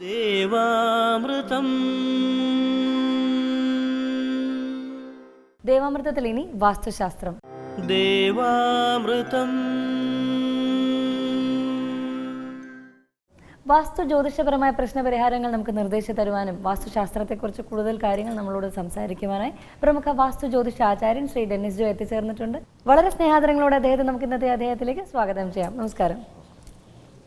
ദേവാമൃതം. ദേവാമൃതത്തിൽ ഇനി വാസ്തുശാസ്ത്രം. ദേവാമൃതം. വാസ്തു ജ്യോതിഷപരമായ പ്രശ്നപരിഹാരങ്ങൾ നമുക്ക് നിർദ്ദേശം തരുവാനും വാസ്തുശാസ്ത്രത്തെക്കുറിച്ച് കൂടുതൽ കാര്യങ്ങൾ നമ്മളോട് സംസാരിക്കുവാനായി പ്രമുഖ വാസ്തു ജ്യോതിഷ ആചാര്യൻ ശ്രീ ഡെന്നിസ് ജോ എത്തിച്ചേർന്നിട്ടുണ്ട്. വളരെ സ്നേഹാദരങ്ങളോടെ അദ്ദേഹത്തെ നമുക്ക് ഇന്നത്തെ അദ്ദേഹത്തിലേക്ക് സ്വാഗതം ചെയ്യാം. നമസ്കാരം.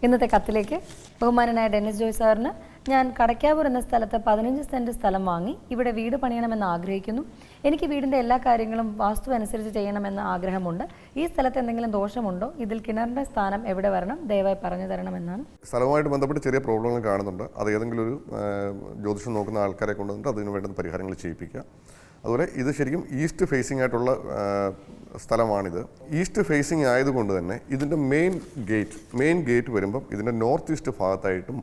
ഇന്നത്തെ കത്തിലേക്ക് ബഹുമാനനായ ഡെന്നിസ് ജോയ് സാറിന് ഞാൻ കടയ്ക്കാവൂർ എന്ന സ്ഥലത്ത് പതിനഞ്ച് സെന്റ് സ്ഥലം വാങ്ങി ഇവിടെ വീട് പണിയണമെന്ന് ആഗ്രഹിക്കുന്നു. എനിക്ക് വീടിന്റെ എല്ലാ കാര്യങ്ങളും വാസ്തു അനുസരിച്ച് ചെയ്യണമെന്ന് ആഗ്രഹമുണ്ട്. ഈ സ്ഥലത്ത് എന്തെങ്കിലും ദോഷമുണ്ടോ? ഇതിൽ കിണറിന്റെ സ്ഥാനം എവിടെ വരണം? ദയവായി പറഞ്ഞു തരണമെന്നാണ്. സ്ഥലവുമായിട്ട് ബന്ധപ്പെട്ട് ചെറിയ പ്രോബ്ലങ്ങൾ കാണുന്നുണ്ട്. അത് ഏതെങ്കിലും ഒരു ജ്യോതിഷം നോക്കുന്ന ആൾക്കാരെ കൊണ്ടുവന്നിട്ട് അതിന് വേണ്ടുന്ന പരിഹാരങ്ങൾ ചെയ്യിപ്പിക്കുക. അതുപോലെ ഇത് ശരിക്കും ഈസ്റ്റ് ഫേസിംഗ് ആയിട്ടുള്ള സ്ഥലമാണിത്. ഈസ്റ്റ് ഫേസിംഗ് ആയതുകൊണ്ട് തന്നെ ഇതിന്റെ മെയിൻ ഗേറ്റ് മെയിൻ ഗേറ്റ് വരുമ്പം ഇതിന്റെ നോർത്ത് ഈസ്റ്റ് ഭാഗത്തായിട്ടും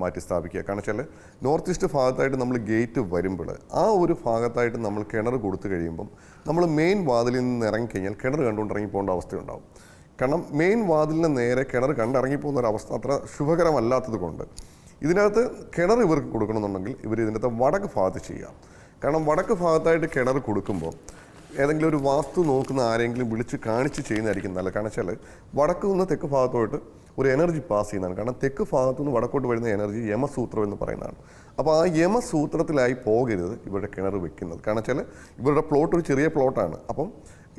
മാറ്റി സ്ഥാപിക്കുക. കാരണം വെച്ചാൽ നോർത്ത് ഈസ്റ്റ് ഭാഗത്തായിട്ട് നമ്മൾ ഗേറ്റ് വരുമ്പോൾ ആ ഒരു ഭാഗത്തായിട്ട് നമ്മൾ കിണർ കൊടുത്തു കഴിയുമ്പം നമ്മൾ മെയിൻ വാതിലിൽ നിന്ന് ഇറങ്ങിക്കഴിഞ്ഞാൽ കിണർ കണ്ടുകൊണ്ട് ഇറങ്ങി പോകേണ്ട അവസ്ഥയുണ്ടാവും. കാരണം മെയിൻ വാതിലിന് നേരെ കിണർ കണ്ടിറങ്ങിപ്പോകുന്ന ഒരു അവസ്ഥ അത്ര ശുഭകരമല്ലാത്തത് കൊണ്ട് ഇതിനകത്ത് കിണർ ഇവർക്ക് കൊടുക്കണമെന്നുണ്ടെങ്കിൽ ഇവർ ഇതിനകത്ത് വടക്ക് ഭാഗത്ത് ചെയ്യാം കാരണം വടക്ക് ഭാഗത്തായിട്ട് കിണർ കൊടുക്കുമ്പോൾ ഏതെങ്കിലും ഒരു വാസ്തു നോക്കുന്ന ആരെങ്കിലും വിളിച്ച് കാണിച്ച് ചെയ്യുന്നതായിരിക്കും നല്ലത്. കാരണം വെച്ചാൽ വടക്ക് നിന്ന് തെക്ക് ഭാഗത്തോട്ട് ഒരു എനർജി പാസ് ചെയ്യുന്നതാണ്. കാരണം തെക്ക് ഭാഗത്തു നിന്ന് വടക്കോട്ട് വരുന്ന എനർജി യമസൂത്രം എന്ന് പറയുന്നതാണ്. അപ്പോൾ ആ യമസൂത്രത്തിലായി പോകരുത് ഇവരുടെ കിണർ വെക്കുന്നത്. കാരണം വെച്ചാൽ ഇവരുടെ പ്ലോട്ട് ഒരു ചെറിയ പ്ലോട്ടാണ് അപ്പം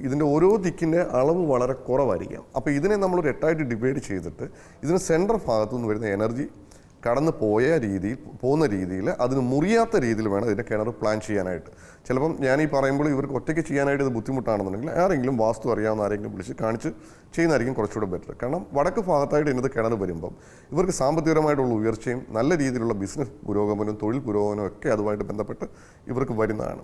ഇതിന്റെ ഓരോ ദിക്കിന്റെ അളവ് വളരെ കുറവായിരിക്കാം. അപ്പോൾ ഇതിനെ നമ്മളൊരു എട്ടായിട്ട് ഡിവൈഡ് ചെയ്തിട്ട് ഇതിന് സെൻട്രൽ ഭാഗത്തു നിന്ന് വരുന്ന എനർജി കടന്നു പോയ രീതിയിൽ പോകുന്ന രീതിയിൽ അതിന് മുറിയാത്ത രീതിയിൽ വേണം ഇതിന്റെ കിണർ പ്ലാൻ ചെയ്യാനായിട്ട്. ചിലപ്പം ഞാൻ ഈ പറയുമ്പോൾ ഇവർക്ക് ഒറ്റയ്ക്ക് ചെയ്യാനായിട്ട് ഇത് ബുദ്ധിമുട്ടാണെന്നുണ്ടെങ്കിൽ ആരെങ്കിലും വാസ്തു അറിയാവുന്ന ആരെങ്കിലും വിളിച്ച് കാണിച്ച് ചെയ്യുന്നതായിരിക്കും കുറച്ചുകൂടെ ബെറ്റർ കാരണം വടക്ക് ഭാഗത്തായിട്ട് ഇന്നത്തെ കിണർ വരുമ്പം ഇവർക്ക് സാമ്പത്തികപരമായിട്ടുള്ള ഉയർച്ചയും നല്ല രീതിയിലുള്ള ബിസിനസ് പുരോഗമനവും തൊഴിൽ പുരോഗമനവും ഒക്കെ അതുമായിട്ട് ബന്ധപ്പെട്ട് ഇവർക്ക് വരുന്നതാണ്.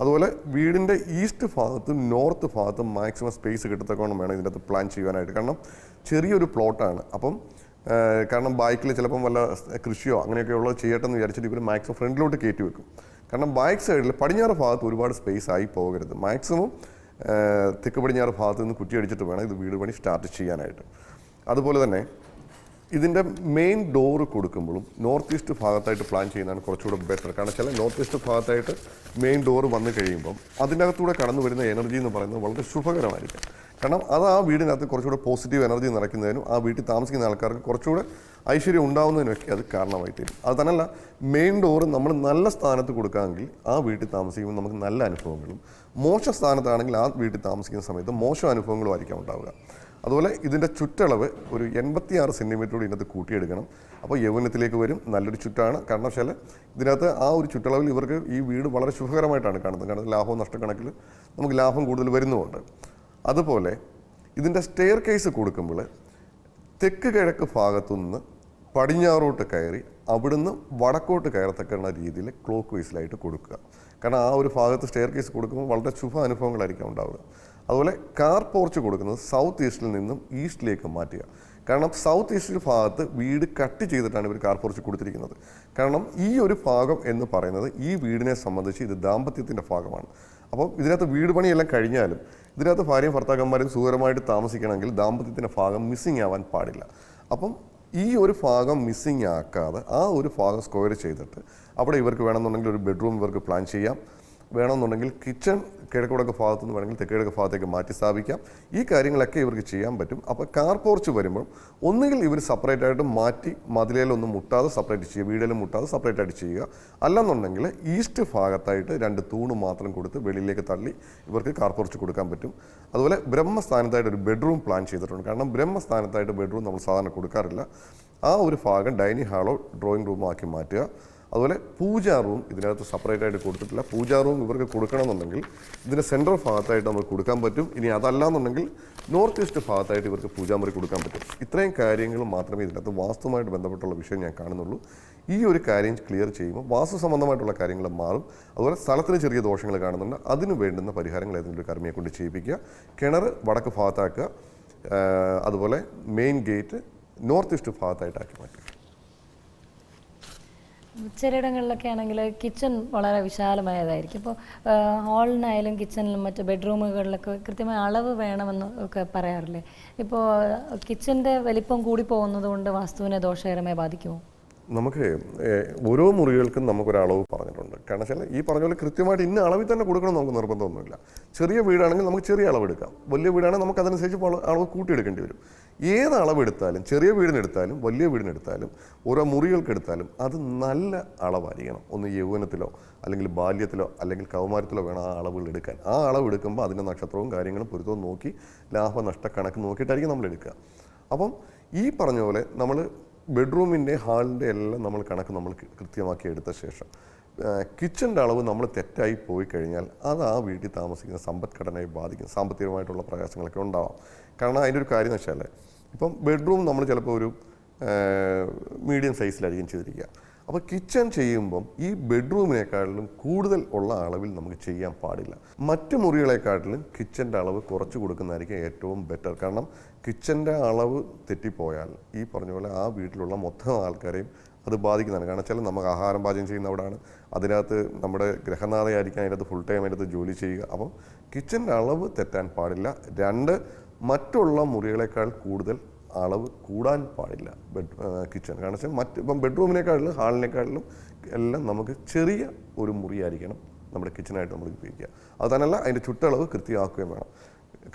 അതുപോലെ വീടിന്റെ ഈസ്റ്റ് ഭാഗത്തും നോർത്ത് ഭാഗത്തും മാക്സിമം സ്പേസ് കിട്ടത്തക്കോണം വേണം ഇതിന്റെ അകത്ത് പ്ലാൻ ചെയ്യാനായിട്ട്. കാരണം ചെറിയൊരു പ്ലോട്ടാണ് അപ്പം കാരണം ബൈക്കിൽ ചിലപ്പം വല്ല കൃഷിയോ അങ്ങനെയൊക്കെ ഉള്ളത് ചെയ്യട്ടെ വിചാരിച്ചിട്ട് ഇവർ മാക്സിമം ഫ്രണ്ടിലോട്ട് കയറ്റി വെക്കും. കാരണം ബൈക്ക് സൈഡിൽ പടിഞ്ഞാറ് ഭാഗത്ത് ഒരുപാട് സ്പേസ് ആയി പോകരുത്. മാക്സിമം തെക്ക് പടിഞ്ഞാറ് ഭാഗത്ത് നിന്ന് കുറ്റിയടിച്ചിട്ട് വേണം ഇത് വീട് പണി സ്റ്റാർട്ട് ചെയ്യാനായിട്ട്. അതുപോലെ തന്നെ ഇതിന്റെ മെയിൻ ഡോറ് കൊടുക്കുമ്പോഴും നോർത്ത് ഈസ്റ്റ് ഭാഗത്തായിട്ട് പ്ലാൻ ചെയ്യുന്നതാണ് കുറച്ചുകൂടെ ബെറ്റർ കാരണം വെച്ചാൽ നോർത്ത് ഈസ്റ്റ് ഭാഗത്തായിട്ട് മെയിൻ ഡോറ് വന്നു കഴിയുമ്പം അതിനകത്തൂടെ കടന്നു വരുന്ന എനർജി എന്ന് പറയുന്നത് വളരെ ശുഭകരമായിരിക്കും. കാരണം അത് ആ വീടിനകത്ത് കുറച്ചുകൂടെ പോസിറ്റീവ് എനർജി നിറയ്ക്കുന്നതിനും ആ വീട്ടിൽ താമസിക്കുന്ന ആൾക്കാർക്ക് കുറച്ചുകൂടെ ഐശ്വര്യം ഉണ്ടാവുന്നതിനൊക്കെ അത് കാരണമായി തീരും അത് തന്നെയല്ല മെയിൻ ഡോർ നമ്മൾ നല്ല സ്ഥാനത്ത് കൊടുക്കാമെങ്കിൽ ആ വീട്ടിൽ താമസിക്കുമ്പോൾ നമുക്ക് നല്ല അനുഭവങ്ങളും മോശം സ്ഥാനത്താണെങ്കിൽ ആ വീട്ടിൽ താമസിക്കുന്ന സമയത്ത് മോശം അനുഭവങ്ങളും ആയിരിക്കാം ഉണ്ടാവുക. അതുപോലെ ഇതിന്റെ ചുറ്റളവ് ഒരു എൺപത്തിയാറ് സെന്റിമീറ്ററോട് ഇതിനകത്ത് കൂട്ടിയെടുക്കണം. അപ്പോൾ യൗവനത്തിലേക്ക് വരും നല്ലൊരു ചുറ്റാണ്. കാരണം വെച്ചാൽ ഇതിനകത്ത് ആ ഒരു ചുറ്റളവിൽ ഇവർക്ക് ഈ വീട് വളരെ ശുഭകരമായിട്ടാണ് കാണുന്നത്. കാരണം ലാഭവും നഷ്ടക്കണക്കിൽ നമുക്ക് ലാഭം കൂടുതൽ വരുന്നുമുണ്ട്. അതുപോലെ ഇതിന്റെ സ്റ്റെയർ കേസ് കൊടുക്കുമ്പോൾ തെക്ക് കിഴക്ക് ഭാഗത്തു നിന്ന് പടിഞ്ഞാറോട്ട് കയറി അവിടുന്ന് വടക്കോട്ട് കയറത്തക്കുള്ള രീതിയിൽ ക്ലോക്ക് വൈസിലായിട്ട് കൊടുക്കുക. കാരണം ആ ഒരു ഭാഗത്ത് സ്റ്റെയർ കേസ് കൊടുക്കുമ്പോൾ വളരെ ശുഭ അനുഭവങ്ങളായിരിക്കും ഉണ്ടാവുക. അതുപോലെ കാർ പോർച്ച് കൊടുക്കുന്നത് സൗത്ത് ഈസ്റ്റിൽ നിന്നും ഈസ്റ്റിലേക്ക് മാറ്റുക. കാരണം സൗത്ത് ഈസ്റ്റിൽ ഭാഗത്ത് വീട് കട്ട് ചെയ്തിട്ടാണ് ഇവർ കാർ പോർച്ച് കൊടുത്തിരിക്കുന്നത്. കാരണം ഈ ഒരു ഭാഗം എന്ന് പറയുന്നത് ഈ വീടിനെ സംബന്ധിച്ച് ഇത് ദാമ്പത്യത്തിന്റെ ഭാഗമാണ്. അപ്പം ഇതിനകത്ത് വീട് പണിയെല്ലാം കഴിഞ്ഞാലും ഇതിനകത്ത് ഭാര്യയും ഭർത്താക്കന്മാരും സുഖകരമായിട്ട് താമസിക്കണമെങ്കിൽ ദാമ്പത്യത്തിന്റെ ഭാഗം മിസ്സിങ് ആവാൻ പാടില്ല. അപ്പം ഈ ഒരു ഭാഗം മിസ്സിങ് ആക്കാതെ ആ ഒരു ഭാഗം സ്ക്വയർ ചെയ്തിട്ട് അവിടെ ഇവർക്ക് വേണമെന്നുണ്ടെങ്കിൽ ഒരു ബെഡ്റൂം ഇവർക്ക് പ്ലാൻ ചെയ്യാം. വേണമെന്നുണ്ടെങ്കിൽ കിച്ചൺ കിഴക്കുടക്ക് ഭാഗത്തു നിന്ന് വേണമെങ്കിൽ തെക്കിഴക്ക് ഭാഗത്തേക്ക് മാറ്റി സ്ഥാപിക്കാം. ഈ കാര്യങ്ങളൊക്കെ ഇവർക്ക് ചെയ്യാൻ പറ്റും. അപ്പോൾ കാർ പോർച്ച് വരുമ്പോൾ ഒന്നുകിൽ ഇവർ സെപ്പറേറ്റ് ആയിട്ട് മാറ്റി മതിലേലൊന്നും മുട്ടാതെ സെപ്പറേറ്റ് ചെയ്യുക വീടിലും മുട്ടാതെ സെപ്പറേറ്റ് ആയിട്ട് ചെയ്യുക. അല്ലെന്നുണ്ടെങ്കിൽ ഈസ്റ്റ് ഭാഗത്തായിട്ട് രണ്ട് തൂണ് മാത്രം കൊടുത്ത് വെളിയിലേക്ക് തള്ളി ഇവർക്ക് കാർ പോർച്ച് കൊടുക്കാൻ പറ്റും. അതുപോലെ ബ്രഹ്മസ്ഥാനത്തായിട്ട് ഒരു ബെഡ്റൂം പ്ലാൻ ചെയ്തിട്ടുണ്ട്. കാരണം ബ്രഹ്മസ്ഥാനത്തായിട്ട് ബെഡ്റൂം നമ്മൾ സാധാരണ കൊടുക്കാറില്ല. ആ ഒരു ഭാഗം ഡൈനിങ് ഹാളോ ഡ്രോയിങ് റൂമോ ആക്കി മാറ്റുക. അതുപോലെ പൂജാ റൂം ഇതിനകത്ത് സെപ്പറേറ്റ് ആയിട്ട് കൊടുത്തിട്ടില്ല. പൂജാ റൂം ഇവർക്ക് കൊടുക്കണമെന്നുണ്ടെങ്കിൽ ഇതിന് സെൻട്രൽ ഭാഗത്തായിട്ട് നമുക്ക് കൊടുക്കാൻ പറ്റും. ഇനി അതല്ലാന്നുണ്ടെങ്കിൽ നോർത്ത് ഈസ്റ്റ് ഭാഗത്തായിട്ട് ഇവർക്ക് പൂജാമുറി കൊടുക്കാൻ പറ്റും. ഇത്രയും കാര്യങ്ങൾ മാത്രമേ ഇതിനകത്ത് വാസ്തുമായിട്ട് ബന്ധപ്പെട്ടുള്ള വിഷയം ഞാൻ കാണുന്നുള്ളൂ. ഈ ഒരു കാര്യം ക്ലിയർ ചെയ്യുമ്പോൾ വാസ്തു സംബന്ധമായിട്ടുള്ള കാര്യങ്ങൾ മാറും. അതുപോലെ സ്ഥലത്തിന് ചെറിയ ദോഷങ്ങൾ കാണുന്നുണ്ട്. അതിന് വേണ്ടുന്ന പരിഹാരങ്ങൾ ഏതെങ്കിലും ഒരു കർമ്മിയെ കൊണ്ട് ചെയ്യിപ്പിക്കുക. കിണർ വടക്ക് ഭാഗത്താക്കുക. അതുപോലെ മെയിൻ ഗേറ്റ് നോർത്ത് ഈസ്റ്റ് ഭാഗത്തായിട്ടാക്കി മാറ്റുക. ചിലയിടങ്ങളിലൊക്കെ ആണെങ്കിൽ കിച്ചൺ വളരെ വിശാലമായതായിരിക്കും. ഇപ്പോൾ ഹാളിനായാലും കിച്ചണിലും മറ്റ് ബെഡ്റൂമുകളിലൊക്കെ കൃത്യമായ അളവ് വേണമെന്ന് ഒക്കെ പറയാറില്ലേ? ഇപ്പോൾ കിച്ചന്റെ വലിപ്പം കൂടി പോകുന്നത് കൊണ്ട് വാസ്തുവിനെ ദോഷകരമായി ബാധിക്കുമോ? നമുക്ക് ഓരോ മുറികൾക്കും നമുക്കൊരു അളവ് പറഞ്ഞിട്ടുണ്ട്. കാരണം വെച്ചാൽ ഈ പറഞ്ഞ പോലെ കൃത്യമായിട്ട് ഇന്ന അളവിൽ തന്നെ കൊടുക്കണം നമുക്ക് നിർബന്ധമൊന്നുമില്ല. ചെറിയ വീടാണെങ്കിൽ നമുക്ക് ചെറിയ അളവ് എടുക്കാം. വലിയ വീടാണെങ്കിൽ നമുക്ക് അതനുസരിച്ച് അളവ് അളവ് കൂട്ടിയെടുക്കേണ്ടി വരും. ഏത് അളവെടുത്താലും ചെറിയ വീടിനെടുത്താലും വലിയ വീടിനെടുത്താലും ഓരോ മുറികൾക്കെടുത്താലും അത് നല്ല അളവായിരിക്കണം. ഒന്ന് യൗവനത്തിലോ അല്ലെങ്കിൽ ബാല്യത്തിലോ അല്ലെങ്കിൽ കൗമാരത്തിലോ വേണം ആ അളവുകൾ എടുക്കാൻ. ആ അളവ് എടുക്കുമ്പോൾ അതിന്റെ നക്ഷത്രവും കാര്യങ്ങളും പൊരുത്തവും നോക്കി ലാഭനഷ്ട കണക്ക് നോക്കിയിട്ടായിരിക്കും നമ്മൾ എടുക്കുക. അപ്പം ഈ പറഞ്ഞ പോലെ നമ്മൾ ബെഡ്റൂമിന്റെ ഹാളിന്റെ എല്ലാം നമ്മൾ കണക്ക് നമ്മൾ കൃത്യമാക്കി എടുത്ത ശേഷം കിച്ചന്റെ അളവ് നമ്മൾ തെറ്റായി പോയി കഴിഞ്ഞാൽ അത് ആ വീട്ടിൽ താമസിക്കുന്ന സമ്പദ്ഘടനയെ ബാധിക്കും. സാമ്പത്തികമായിട്ടുള്ള പ്രയാസങ്ങളൊക്കെ ഉണ്ടാവാം. കാരണം അതിന്റെ ഒരു കാര്യം എന്ന് വെച്ചാൽ ഇപ്പം ബെഡ്റൂം നമ്മൾ ചിലപ്പോൾ ഒരു മീഡിയം സൈസിലായിരിക്കും ചെയ്തിരിക്കുക. അപ്പോൾ കിച്ചൺ ചെയ്യുമ്പം ഈ ബെഡ്റൂമിനേക്കാളിലും കൂടുതൽ ഉള്ള അളവിൽ നമുക്ക് ചെയ്യാൻ പാടില്ല. മറ്റ് മുറികളെക്കാട്ടിലും കിച്ചന്റെ അളവ് കുറച്ച് കൊടുക്കുന്നതായിരിക്കും ഏറ്റവും ബെറ്റർ. കാരണം കിച്ചന്റെ അളവ് തെറ്റിപ്പോയാൽ ഈ പറഞ്ഞ പോലെ ആ വീട്ടിലുള്ള മൊത്തം ആൾക്കാരെയും അത് ബാധിക്കുന്നതാണ്. കാരണം വെച്ചാൽ നമുക്ക് ആഹാരം പാചകം ചെയ്യുന്നവിടാണ് അതിനകത്ത് നമ്മുടെ ഗ്രഹനാഥയായിരിക്കും അതിനകത്ത് ഫുൾ ടൈം അതിനകത്ത് ജോലി ചെയ്യുക. അപ്പം കിച്ചന്റെ അളവ് തെറ്റാൻ പാടില്ല. രണ്ട് മറ്റുള്ള മുറികളെക്കാൾ കൂടുതൽ അളവ് കൂടാൻ പാടില്ല ബെഡ് കിച്ചൺ കാരണം വെച്ചാൽ മറ്റ് ഇപ്പം ബെഡ്റൂമിനേക്കാളിലും ഹാളിനേക്കാളിലും എല്ലാം നമുക്ക് ചെറിയ ഒരു മുറിയായിരിക്കണം നമ്മുടെ കിച്ചണായിട്ട് നമ്മൾ ഉപയോഗിക്കുക. അത് തന്നെയല്ല അതിന്റെ ചുറ്റളവ് കൃത്യമാക്കുകയും വേണം.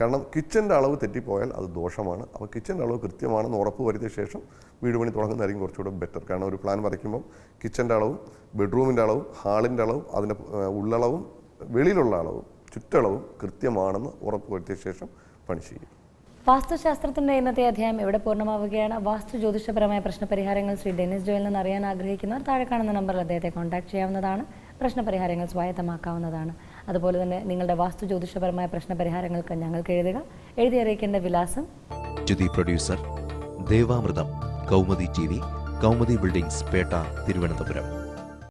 കാരണം കിച്ചന്റെ അളവ് തെറ്റിപ്പോയാൽ അത് ദോഷമാണ്. അപ്പോൾ കിച്ചന്റെ അളവ് കൃത്യമാണെന്ന് ഉറപ്പ് വരുത്തിയ ശേഷം വീട് പണി തുടങ്ങുന്നതായിരിക്കും കുറച്ചുകൂടെ ബെറ്റർ കാരണം ഒരു പ്ലാൻ വരയ്ക്കുമ്പം കിച്ചന്റെ അളവും ബെഡ്റൂമിന്റെ അളവും ഹാളിന്റെ അളവും അതിന്റെ ഉള്ളളവും വെളിയിലുള്ള അളവും ചുറ്റളവും കൃത്യമാണെന്ന് ഉറപ്പ് വരുത്തിയ ശേഷം പണി ചെയ്യും. വാസ്തുശാസ്ത്രത്തിന്റെ ഇന്നത്തെ അധ്യായം ഇവിടെ പൂർണമാവുകയാണ്? വാസ്തു ജ്യോതിഷപരമായ പ്രശ്നപരിഹാരങ്ങൾ ശ്രീ ഡെന്നിസ് ജോയിൽ നിന്ന് അറിയാൻ ആഗ്രഹിക്കുന്നവർ താഴെ കാണുന്ന നമ്പറിൽ അദ്ദേഹത്തെ കോൺടാക്ട് ചെയ്യാവുന്നതാണ്. പ്രശ്നപരിഹാരങ്ങൾ സ്വായത്തമാക്കാവുന്നതാണ്. അതുപോലെ തന്നെ നിങ്ങളുടെ വാസ്തു ജ്യോതിഷപരമായ പ്രശ്ന പരിഹാരങ്ങൾക്ക് ഞങ്ങൾക്ക് എഴുതുക. എഴുതി അറിയിക്കേണ്ട വിലാസം. ജ്യുതി producer ദേവാമൃതം Kaumudi T V Kaumudi buildings Pettah Thiruvananthapuram.